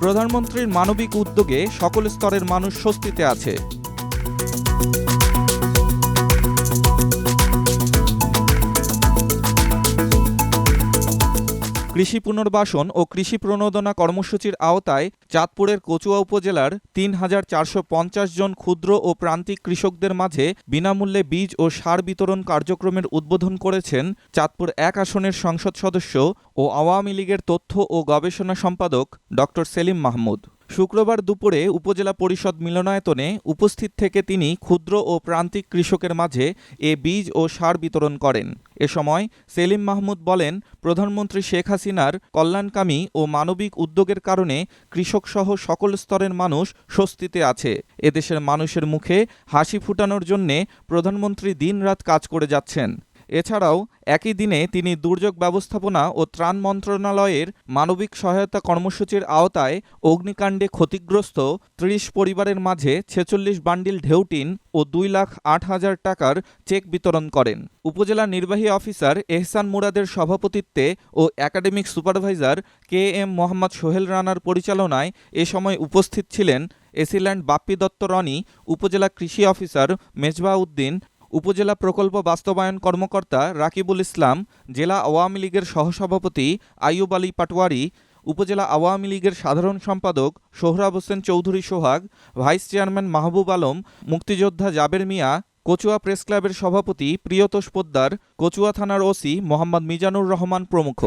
প্রধানমন্ত্রীর মানবিক উদ্যোগে সকল স্তরের মানুষ স্বস্তিতে আছে। কৃষি পুনর্বাসন ও কৃষি প্রণোদনা কর্মসূচির আওতায় চাঁদপুরের কচুয়া উপজেলার তিন হাজার চারশো পঞ্চাশ জন ক্ষুদ্র ও প্রান্তিক কৃষকদের মাঝে বিনামূল্যে বীজ ও সার বিতরণ কার্যক্রমের উদ্বোধন করেছেন চাঁদপুর এক আসনের সংসদ সদস্য ও আওয়ামী লীগের তথ্য ও গবেষণা সম্পাদক ড সেলিম মাহমুদ। শুক্রবার দুপুরে উপজেলা পরিষদ মিলনায়তনে উপস্থিত থেকে তিনি ক্ষুদ্র ও প্রান্তিক কৃষকের মাঝে এ বীজ ও সার বিতরণ করেন। এ সময় সেলিম মাহমুদ বলেন, প্রধানমন্ত্রী শেখ হাসিনার কল্যাণকামী ও মানবিক উদ্যোগের কারণে কৃষকসহ সকল স্তরের মানুষ স্বস্তিতে আছে। এদেশের মানুষের মুখে হাসি ফুটানোর জন্যে প্রধানমন্ত্রী দিনরাত কাজ করে যাচ্ছেন। এছাড়াও, একই দিনে তিনি দুর্যোগ ব্যবস্থাপনা ও ত্রাণ মন্ত্রণালয়ের মানবিক সহায়তা কর্মসূচির আওতায় অগ্নিকাণ্ডে ক্ষতিগ্রস্ত ত্রিশ পরিবারের মাঝে ছেচল্লিশ বান্ডিল ঢেউটিন ও দুই লাখ আট হাজার টাকার চেক বিতরণ করেন। উপজেলা নির্বাহী অফিসার এহসান মুরাদের সভাপতিত্বে ও academic supervisor K M Mohammad Sohel রানার পরিচালনায় এ সময় উপস্থিত ছিলেন এসিল্যান্ড বাপ্পি দত্ত রনি, উপজেলা কৃষি অফিসার মেজবা উদ্দিন উপজেলা প্রকল্প বাস্তবায়ন কর্মকর্তা রাকিবুল ইসলাম, জেলা আওয়ামী লীগের সহসভাপতি আইয়ুব আলী পাটোয়ারি, উপজেলা আওয়ামী লীগের সাধারণ সম্পাদক সোহরাব হোসেন চৌধুরী সোহাগ, ভাইস চেয়ারম্যান মাহবুব আলম, মুক্তিযোদ্ধা জাবের মিয়া, কচুয়া প্রেস ক্লাবের সভাপতি প্রিয়তোষ পোদ্দার, কচুয়া থানার ওসি মোহাম্মদ মিজানুর রহমান প্রমুখ।